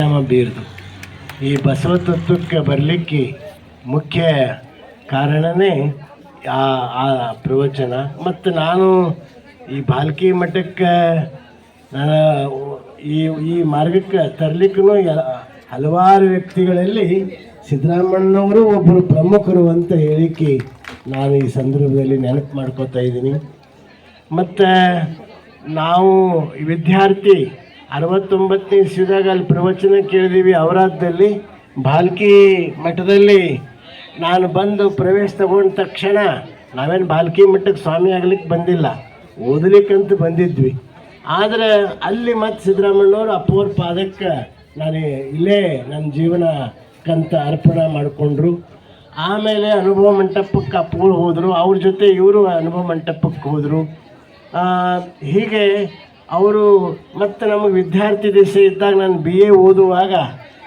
ಪರಿಣಾಮ ಬೀರ್ದು. ಈ ಬಸವ ತತ್ವಕ್ಕೆ ಬರಲಿಕ್ಕೆ ಮುಖ್ಯ ಕಾರಣನೇ ಆ ಆ ಪ್ರವಚನ. ಮತ್ತು ನಾನು ಈ ಬಾಲ್ಕಿ ಮಠಕ್ಕೆ ನಾನು ಈ ಈ ಮಾರ್ಗಕ್ಕೆ ತರಲಿಕ್ಕೂ ಹಲವಾರು ವ್ಯಕ್ತಿಗಳಲ್ಲಿ ಸಿದ್ದರಾಮಣ್ಣವರು ಒಬ್ಬರು ಪ್ರಮುಖರು ಅಂತ ಹೇಳಿಕೆ ನಾನು ಈ ಸಂದರ್ಭದಲ್ಲಿ ನೆನಪು ಮಾಡ್ಕೋತಾ ಇದ್ದೀನಿ. ಮತ್ತು ನಾವು ವಿದ್ಯಾರ್ಥಿ ಅರವತ್ತೊಂಬತ್ತನೇ ಇಸ್ವಿದಾಗ ಅಲ್ಲಿ ಪ್ರವಚನ ಕೇಳಿದೀವಿ ಅವರಾದಲ್ಲಿ ಬಾಲ್ಕಿ ಮಠದಲ್ಲಿ ನಾನು ಬಂದು ಪ್ರವೇಶ ತಗೊಂಡ ತಕ್ಷಣ ನಾವೇನು ಬಾಲ್ಕಿ ಮಠಕ್ಕೆ ಸ್ವಾಮಿ ಆಗ್ಲಿಕ್ಕೆ ಬಂದಿಲ್ಲ. ಓದಲಿಕ್ಕಂತ ಬಂದಿದ್ವಿ. ಆದರೆ ಅಲ್ಲಿ ಮತ್ತು ಸಿದ್ದರಾಮಣ್ಣವ್ರು ಅಪ್ಪವ್ರ ಪಾದಕ್ಕೆ ನಾನು ಇಲ್ಲೇ ನನ್ನ ಜೀವನ ಕಂತ ಅರ್ಪಣೆ ಮಾಡಿಕೊಂಡ್ರು. ಆಮೇಲೆ ಅನುಭವ ಮಂಟಪಕ್ಕೆ ಅಪ್ಪಗಳು ಹೋದರು. ಅವ್ರ ಜೊತೆ ಇವರು ಅನುಭವ ಮಂಟಪಕ್ಕೆ ಹೋದರು. ಹೀಗೆ ಅವರು ಮತ್ತು ನಮಗೆ ವಿದ್ಯಾರ್ಥಿ ದಿವಸ ಇದ್ದಾಗ ನಾನು ಬಿ ಎ ಓದುವಾಗ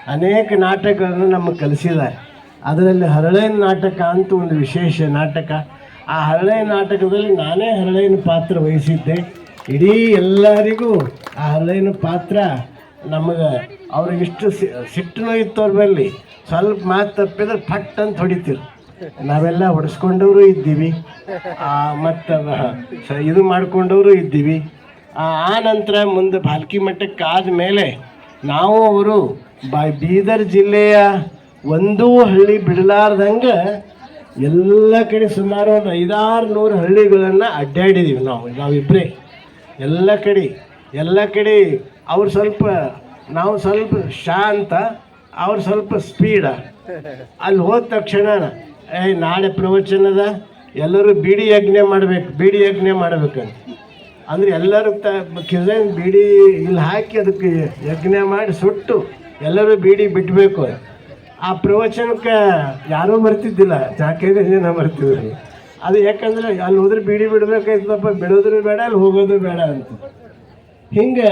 ಅನೇಕ ನಾಟಕಗಳನ್ನು ನಮಗೆ ಕಲಿಸಿದ್ದಾರೆ. ಅದರಲ್ಲಿ ಹರಳೇನ ನಾಟಕ ಅಂತ ಒಂದು ವಿಶೇಷ ನಾಟಕ. ಆ ಹರಳೆ ನಾಟಕದಲ್ಲಿ ನಾನೇ ಹರಳೇನ ಪಾತ್ರ ವಹಿಸಿದ್ದೆ. ಇಡೀ ಎಲ್ಲರಿಗೂ ಆ ಹರಳೇನ ಪಾತ್ರ ನಮಗೆ ಅವ್ರಿಗಿಷ್ಟು ಸಿ- ಸಿಟ್ಟನೂ ಇತ್ತು ಅವ್ರ ಮೇಲೆ ಸ್ವಲ್ಪ ಮಾತು ತಪ್ಪಿದ್ರೆ ಫಟ್ ಅಂತ ಹೊಡಿತಿರು ನಾವೆಲ್ಲ ಹೊಡೆಸ್ಕೊಂಡವರು ಇದ್ದೀವಿ. ಮತ್ತು ಇದು ಮಾಡ್ಕೊಂಡವರು ಇದ್ದೀವಿ. ಆ ನಂತರ ಮುಂದೆ ಭಾಲ್ಕಿ ಮಠಕ್ಕೆ ಆದಮೇಲೆ ನಾವು ಅವರು ಬೀದರ್ ಜಿಲ್ಲೆಯ ಒಂದೂ ಹಳ್ಳಿ ಬಿಡಲಾರ್ದಂಗೆ ಎಲ್ಲ ಕಡೆ ಸುಮಾರು ಒಂದು ಐದಾರು ನೂರು ಹಳ್ಳಿಗಳನ್ನು ಅಡ್ಡಾಡಿದ್ದೀವಿ ನಾವು ನಾವಿಬ್ಬರೇ ಎಲ್ಲ ಕಡೆ ಎಲ್ಲ ಕಡೆ ಅವ್ರು ಸ್ವಲ್ಪ, ನಾವು ಸ್ವಲ್ಪ ಶಾಂತ, ಅವ್ರು ಸ್ವಲ್ಪ ಸ್ಪೀಡ. ಅಲ್ಲಿ ಹೋದ ತಕ್ಷಣ ಏ ನಾಳೆ ಪ್ರವಚನದ, ಎಲ್ಲರೂ ಬೀಡಿ ಯಜ್ಞೆ ಮಾಡಬೇಕು, ಬೀಡಿ ಯಜ್ಞೆ ಮಾಡ್ಬೇಕಂತ. ಅಂದ್ರೆ ಎಲ್ಲರೂ ತ ಕಿಸನ್ ಬೀಡಿ ಇಲ್ಲಿ ಹಾಕಿ ಅದಕ್ಕೆ ಯಜ್ಞ ಮಾಡಿ ಸುಟ್ಟು ಎಲ್ಲರೂ ಬೀಡಿ ಬಿಡಬೇಕು ಆ ಪ್ರವಚನಕ್ಕೆ ಯಾರೂ ಬರ್ತಿದ್ದಿಲ್ಲ ಜಾಕೈದು ಜನ ಬರ್ತಿದ್ರು ಅದು ಯಾಕಂದ್ರೆ ಅಲ್ಲಿ ಹೋದ್ರೆ ಬೀಡಿ ಬಿಡಬೇಕಾಯ್ತದಪ್ಪ. ಬಿಡೋದ್ರು ಬೇಡ, ಅಲ್ಲಿ ಹೋಗೋದು ಬೇಡ ಅಂತ. ಹಿಂಗೆ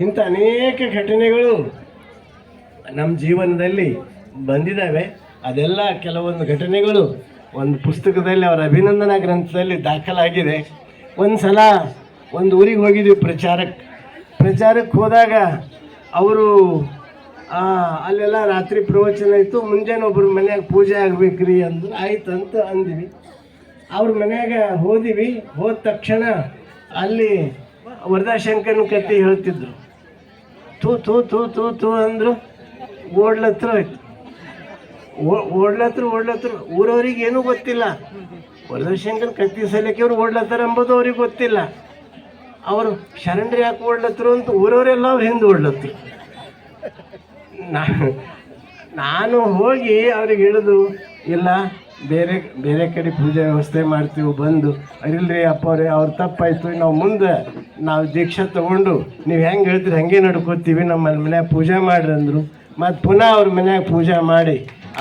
ಇಂಥ ಅನೇಕ ಘಟನೆಗಳು ನಮ್ಮ ಜೀವನದಲ್ಲಿ ಬಂದಿದ್ದಾವೆ. ಅದೆಲ್ಲ ಕೆಲವೊಂದು ಘಟನೆಗಳು ಒಂದು ಪುಸ್ತಕದಲ್ಲಿ, ಅವರ ಅಭಿನಂದನಾ ಗ್ರಂಥದಲ್ಲಿ ದಾಖಲಾಗಿದೆ. ಒಂದು ಸಲ ಒಂದು ಊರಿಗೆ ಹೋಗಿದ್ವಿ ಪ್ರಚಾರಕ್ಕೆ ಪ್ರಚಾರಕ್ಕೆ ಹೋದಾಗ ಅವರು ಅಲ್ಲೆಲ್ಲ ರಾತ್ರಿ ಪ್ರವಚನ ಇತ್ತು. ಮುಂಜಾನೆ ಒಬ್ಬರು ಮನ್ಯಾಗ ಪೂಜೆ ಆಗ್ಬೇಕ್ರಿ ಅಂದ್ರೆ. ಆಯ್ತು ಅಂತ ಅಂದಿವಿ. ಅವ್ರ ಮನ್ಯಾಗ ಹೋದಿವಿ. ಹೋದ ತಕ್ಷಣ ಅಲ್ಲಿ ವರದಾಶಂಕನ ಕತೆ ಹೇಳ್ತಿದ್ರು. ತೂ ತೂ ತೂ ತೂ ತೂ ಅಂದರು. ಓಡ್ಲತ್ರ ಆಯ್ತು ಓಡ್ಲತ್ರ ಓಡ್ಲತ್ರ. ಊರವ್ರಿಗೆ ಏನೂ ಗೊತ್ತಿಲ್ಲ. ವರದಾಶಂಕನ ಕತ್ತಿ ಸಲಕ್ಕೆ ಅವ್ರು ಓಡ್ಲತ್ತಾರ ಎಂಬುದು ಅವ್ರಿಗೆ ಗೊತ್ತಿಲ್ಲ. ಅವರು ಶರಣರು ಯಾಕೆ ಓಡ್ಲತ್ತರು ಅಂತ ಊರವರೆಲ್ಲ ಅವ್ರು ಹಿಂದೆ ಓಡ್ಲತ್ತರು ನಾನು ಹೋಗಿ ಅವ್ರಿಗೆ ಹೇಳಿದು, ಇಲ್ಲ, ಬೇರೆ ಬೇರೆ ಕಡೆ ಪೂಜೆ ವ್ಯವಸ್ಥೆ ಮಾಡ್ತೀವಿ, ಬಂದು. ಇಲ್ರಿ ಅಪ್ಪವ್ರೆ, ಅವ್ರು ತಪ್ಪಾಯ್ತು, ನಾವು ಮುಂದೆ, ನಾವು ದೀಕ್ಷೆ ತಗೊಂಡು, ನೀವು ಹೆಂಗೆ ಹೇಳ್ತೀರಿ, ಹಂಗೆ ನಡ್ಕೋತೀವಿ ನಮ್ಮ ಮನ್ಯಾಗ ಪೂಜೆ ಮಾಡ್ರಿ ಅಂದರು. ಮತ್ತು ಪುನಃ ಅವ್ರ ಮನ್ಯಾಗ ಪೂಜೆ ಮಾಡಿ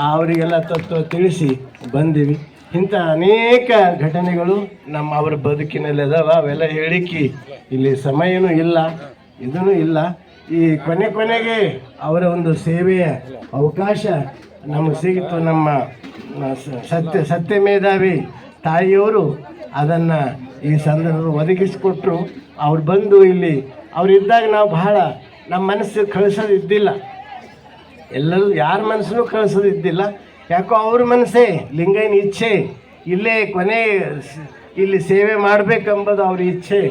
ಅವರಿಗೆಲ್ಲ ತತ್ವ ತಿಳಿಸಿ ಬಂದೀವಿ. ಇಂಥ ಅನೇಕ ಘಟನೆಗಳು ನಮ್ಮ ಅವರ ಬದುಕಿನಲ್ಲಿ ಅದಾವ ಅವೆಲ್ಲ ಹೇಳಿಕೆ ಇಲ್ಲಿ ಸಮಯನೂ ಇಲ್ಲ ಇದೂ ಇಲ್ಲ. ಈ ಕೊನೆ ಕೊನೆಗೆ ಅವರ ಒಂದು ಸೇವೆಯ ಅವಕಾಶ ನಮಗೆ ಸಿಗಿತು ನಮ್ಮ ಸತ್ಯ ಸತ್ಯ ಮೇಧಾವಿ ತಾಯಿಯವರು ಅದನ್ನು ಈ ಸಂದರ್ಭ ಒದಗಿಸಿಕೊಟ್ರು. ಅವ್ರು ಬಂದು ಇಲ್ಲಿ, ಅವ್ರು ಇದ್ದಾಗ ನಾವು ಬಹಳ ನಮ್ಮ ಮನಸ್ಸು ಕಳಿಸೋದಿದ್ದಿಲ್ಲ. ಎಲ್ಲರೂ ಯಾರ ಮನಸ್ಸನ್ನು ಕಳಿಸೋದಿದ್ದಿಲ್ಲ. ಯಾಕೋ ಅವ್ರ ಮನಸ್ಸೇ ಲಿಂಗೈನ ಇಚ್ಛೆ, ಇಲ್ಲೇ ಕೊನೆ ಇಲ್ಲಿ ಸೇವೆ ಮಾಡಬೇಕೆಂಬುದು ಅವ್ರ ಇಚ್ಛೆ.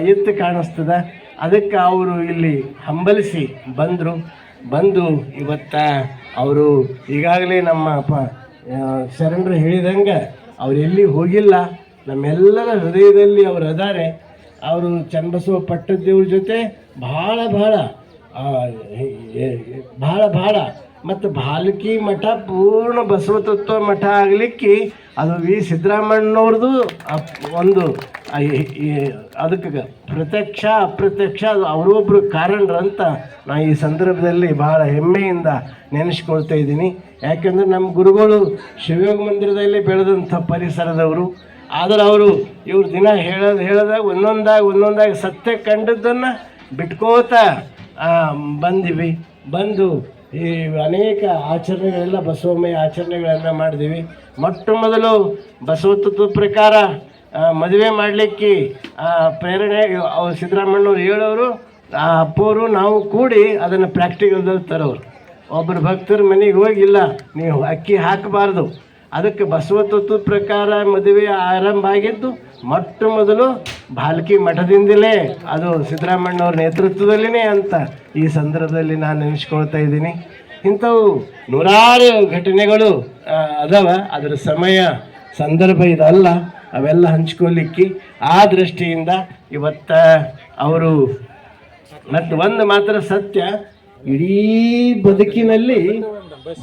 ಎತ್ತು ಕಾಣಿಸ್ತದೆ. ಅದಕ್ಕೆ ಅವರು ಇಲ್ಲಿ ಹಂಬಲಿಸಿ ಬಂದರು. ಬಂದು ಇವತ್ತ ಅವರು ಈಗಾಗಲೇ ನಮ್ಮ ಪ ಶರಣರು ಹೇಳಿದಂಗೆ ಅವ್ರು ಎಲ್ಲಿ ಹೋಗಿಲ್ಲ. ನಮ್ಮೆಲ್ಲರ ಹೃದಯದಲ್ಲಿ ಅವರು ಅದಾರೆ. ಅವರು ಚನ್ನಬಸವ ಪಟ್ಟದೇವ್ರ ಜೊತೆ ಭಾಳ ಭಾಳ ಭಾಳ ಭಾಳ ಮತ್ತು ಬಾಲ್ಕಿ ಮಠ ಪೂರ್ಣ ಬಸವತತ್ವ ಮಠ ಆಗಲಿಕ್ಕೆ ಅದು ವಿ ಸಿದ್ದರಾಮಣ್ಣವ್ರದ್ದು ಒಂದು ಅದಕ್ಕೆ ಪ್ರತ್ಯಕ್ಷ, ಅಪ್ರತ್ಯಕ್ಷ, ಅದು ಅವರೊಬ್ಬರು ಕಾರಣರಂತ ನಾ ಈ ಸಂದರ್ಭದಲ್ಲಿ ಭಾಳ ಹೆಮ್ಮೆಯಿಂದ ನೆನೆಸ್ಕೊಳ್ತಾ ಇದ್ದೀನಿ. ಯಾಕೆಂದರೆ ನಮ್ಮ ಗುರುಗಳು ಶಿವಯೋಗ ಮಂದಿರದಲ್ಲಿ ಬೆಳೆದಂಥ ಪರಿಸರದವರು. ಆದರೆ ಅವರು ಇವ್ರು ದಿನ ಹೇಳೋದು ಹೇಳಿದಾಗ ಒಂದೊಂದಾಗಿ ಒಂದೊಂದಾಗಿ ಸತ್ಯ ಕಂಡದ್ದನ್ನು ಬಿಟ್ಕೋತ ಬಂದಿವಿ. ಬಂದು ಈ ಅನೇಕ ಆಚರಣೆಗಳೆಲ್ಲ ಬಸವಮಯ ಆಚರಣೆಗಳನ್ನು ಮಾಡಿದ್ದೀವಿ. ಮೊಟ್ಟ ಮೊದಲು ಬಸವ ತತ್ವದ ಪ್ರಕಾರ ಮದುವೆ ಮಾಡಲಿಕ್ಕೆ ಪ್ರೇರಣೆ ಸಿದ್ದರಾಮಣ್ಣವ್ರು ಹೇಳೋರು, ಆ, ಅಪ್ಪವರು, ನಾವು ಕೂಡಿ ಅದನ್ನು ಪ್ರಾಕ್ಟಿಕಲ್ದಲ್ಲಿ ತರೋರು. ಒಬ್ಬರು ಭಕ್ತರ ಮನೆಗೆ ಹೋಗಿಲ್ಲ, ನೀವು ಅಕ್ಕಿ ಹಾಕಬಾರ್ದು. ಅದಕ್ಕೆ ಬಸವ ತತ್ವದ ಪ್ರಕಾರ ಮದುವೆ ಆರಂಭ ಆಗಿದ್ದು ಮೊಟ್ಟ ಮೊದಲು ಬಾಲ್ಕಿ ಮಠದಿಂದಲೇ ಅದು ಸಿದ್ದರಾಮಣ್ಣವ್ರ ನೇತೃತ್ವದಲ್ಲಿನೇ ಅಂತ ಈ ಸಂದರ್ಭದಲ್ಲಿ ನಾನು ನೆನೆಸ್ಕೊಳ್ತಾ ಇದ್ದೀನಿ. ಇಂಥವು ನೂರಾರು ಘಟನೆಗಳು ಅದಾವ. ಅದರ ಸಮಯ, ಸಂದರ್ಭ ಇದಲ್ಲ. ಅವೆಲ್ಲ ಹಂಚ್ಕೊಲಿಕ್ಕೆ, ಆ ದೃಷ್ಟಿಯಿಂದ ಇವತ್ತ ಅವರು, ಮತ್ತು ಒಂದು ಮಾತ್ರ ಸತ್ಯ, ಇಡೀ ಬದುಕಿನಲ್ಲಿ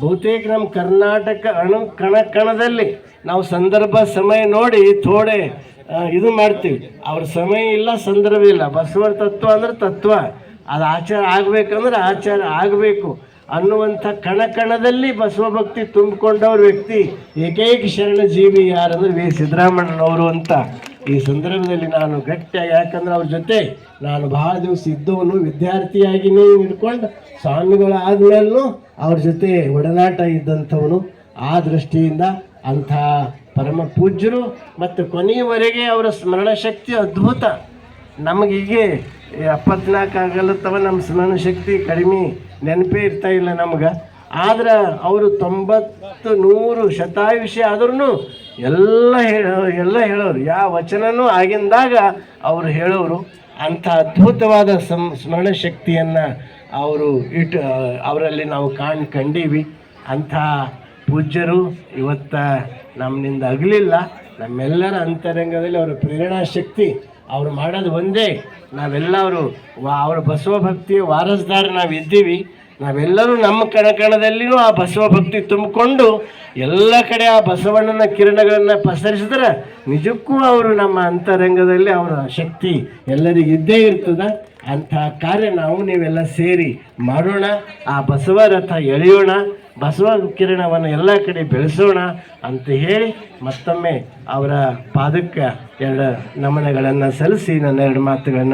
ಬಹುತೇಕ ನಮ್ಮ ಕರ್ನಾಟಕ ಅಣು ಕಣ ಕಣದಲ್ಲಿ ನಾವು ಸಂದರ್ಭ, ಸಮಯ ನೋಡಿ, ಥೋಡೆ ಇದು ಮಾಡ್ತೀವಿ. ಅವ್ರ ಸಮಯ ಇಲ್ಲ, ಸಂದರ್ಭ ಇಲ್ಲ. ಬಸವರ ತತ್ವ ಅಂದ್ರೆ ತತ್ವ. ಅದು ಆಚಾರ ಆಗ್ಬೇಕಂದ್ರೆ ಆಚಾರ ಆಗಬೇಕು. ಅನ್ನುವಂಥ ಕಣ ಕಣದಲ್ಲಿ ಬಸವ ಭಕ್ತಿ ತುಂಬಿಕೊಂಡವ್ರ ವ್ಯಕ್ತಿ ಏಕೈಕ ಶರಣ ಜೀವಿ ಯಾರಂದ್ರೆ ವಿ. ಸಿದ್ದರಾಮಣ್ಣನವರು ಅಂತ. ಈ ಸಂದರ್ಭದಲ್ಲಿ ನಾನು ಗಟ್ಟಿಯಾಗಿ, ಯಾಕಂದ್ರೆ ಅವ್ರ ಜೊತೆ ನಾನು ಬಹಳ ದಿವಸ ಇದ್ದವನು ವಿದ್ಯಾರ್ಥಿಯಾಗಿನೇ ಹಿಡ್ಕೊಂಡು ಸ್ವಾಮಿಗಳು ಆದ್ಮೇಲೂ ಅವ್ರ ಜೊತೆ ಒಡನಾಟ ಇದ್ದಂಥವನು. ಆ ದೃಷ್ಟಿಯಿಂದ ಅಂಥ ಪರಮ ಪೂಜ್ಯರು ಮತ್ತು ಕೊನೆಯವರೆಗೆ ಅವರ ಸ್ಮರಣ ಶಕ್ತಿ ಅದ್ಭುತ. ನಮಗೀಗೆ ಎಪ್ಪತ್ನಾಲ್ಕು ಆಗಲತ್ತವ ನಮ್ಮ ಸ್ಮರಣ ಶಕ್ತಿ ಕಡಿಮೆ ನೆನಪೇ ಇರ್ತಾ ಇಲ್ಲ ನಮ್ಗೆ. ಆದ್ರೆ ಅವರು ತೊಂಬತ್ತು ನೂರು ಶತಾಯುಷಿ ಆದ್ರೂ ಎಲ್ಲ ಹೇಳೋ, ಎಲ್ಲ ಹೇಳೋರು. ಯಾವ ವಚನನೂ ಆಗಿಂದಾಗ ಅವರು ಹೇಳೋರು. ಅಂಥ ಅದ್ಭುತವಾದ ಸಂ ಸ್ಮರಣ ಶಕ್ತಿಯನ್ನು ಅವರು ಇಟ್ಟು ಅವರಲ್ಲಿ ನಾವು ಕಾಣ್, ಕಂಡೀವಿ. ಅಂಥ ಪೂಜ್ಯರು ಇವತ್ತ ನಮ್ಮಿಂದ ಆಗಲಿಲ್ಲ ನಮ್ಮೆಲ್ಲರ ಅಂತರಂಗದಲ್ಲಿ ಅವರ ಪ್ರೇರಣಾ ಶಕ್ತಿ ಅವರು ಮಾಡೋದು ಒಂದೇ. ನಾವೆಲ್ಲ ಅವರು ವಾ, ಅವರ ಬಸವ ಭಕ್ತಿಯ ವಾರಸ್ದಾರ ನಾವು ಇದ್ದೀವಿ ನಾವೆಲ್ಲರೂ ನಮ್ಮ ಕಣಕಣದಲ್ಲಿಯೂ ಆ ಬಸವ ಭಕ್ತಿ ತುಂಬಿಕೊಂಡು ಎಲ್ಲ ಕಡೆ ಆ ಬಸವಣ್ಣನ ಕಿರಣಗಳನ್ನು ಪಸರಿಸಿದ್ರೆ ನಿಜಕ್ಕೂ ಅವರು ನಮ್ಮ ಅಂತರಂಗದಲ್ಲಿ ಅವರ ಶಕ್ತಿ ಎಲ್ಲರಿಗೂ ಇದ್ದೇ ಇರ್ತದೆ. ಅಂಥ ಕಾರ್ಯ ನಾವು ನೀವೆಲ್ಲ ಸೇರಿ ಮಾಡೋಣ. ಆ ಬಸವ ರಥ ಎಳೆಯೋಣ. ಬಸವ ಕಿರಣವನ್ನು ಎಲ್ಲ ಕಡೆ ಬೆಳೆಸೋಣ ಅಂತ ಹೇಳಿ ಮತ್ತೊಮ್ಮೆ ಅವರ ಪಾದಕ್ಕೆ ಎರಡು ನಮನಗಳನ್ನು ಸಲ್ಲಿಸಿ ನನ್ನ ಎರಡು ಮಾತುಗಳನ್ನು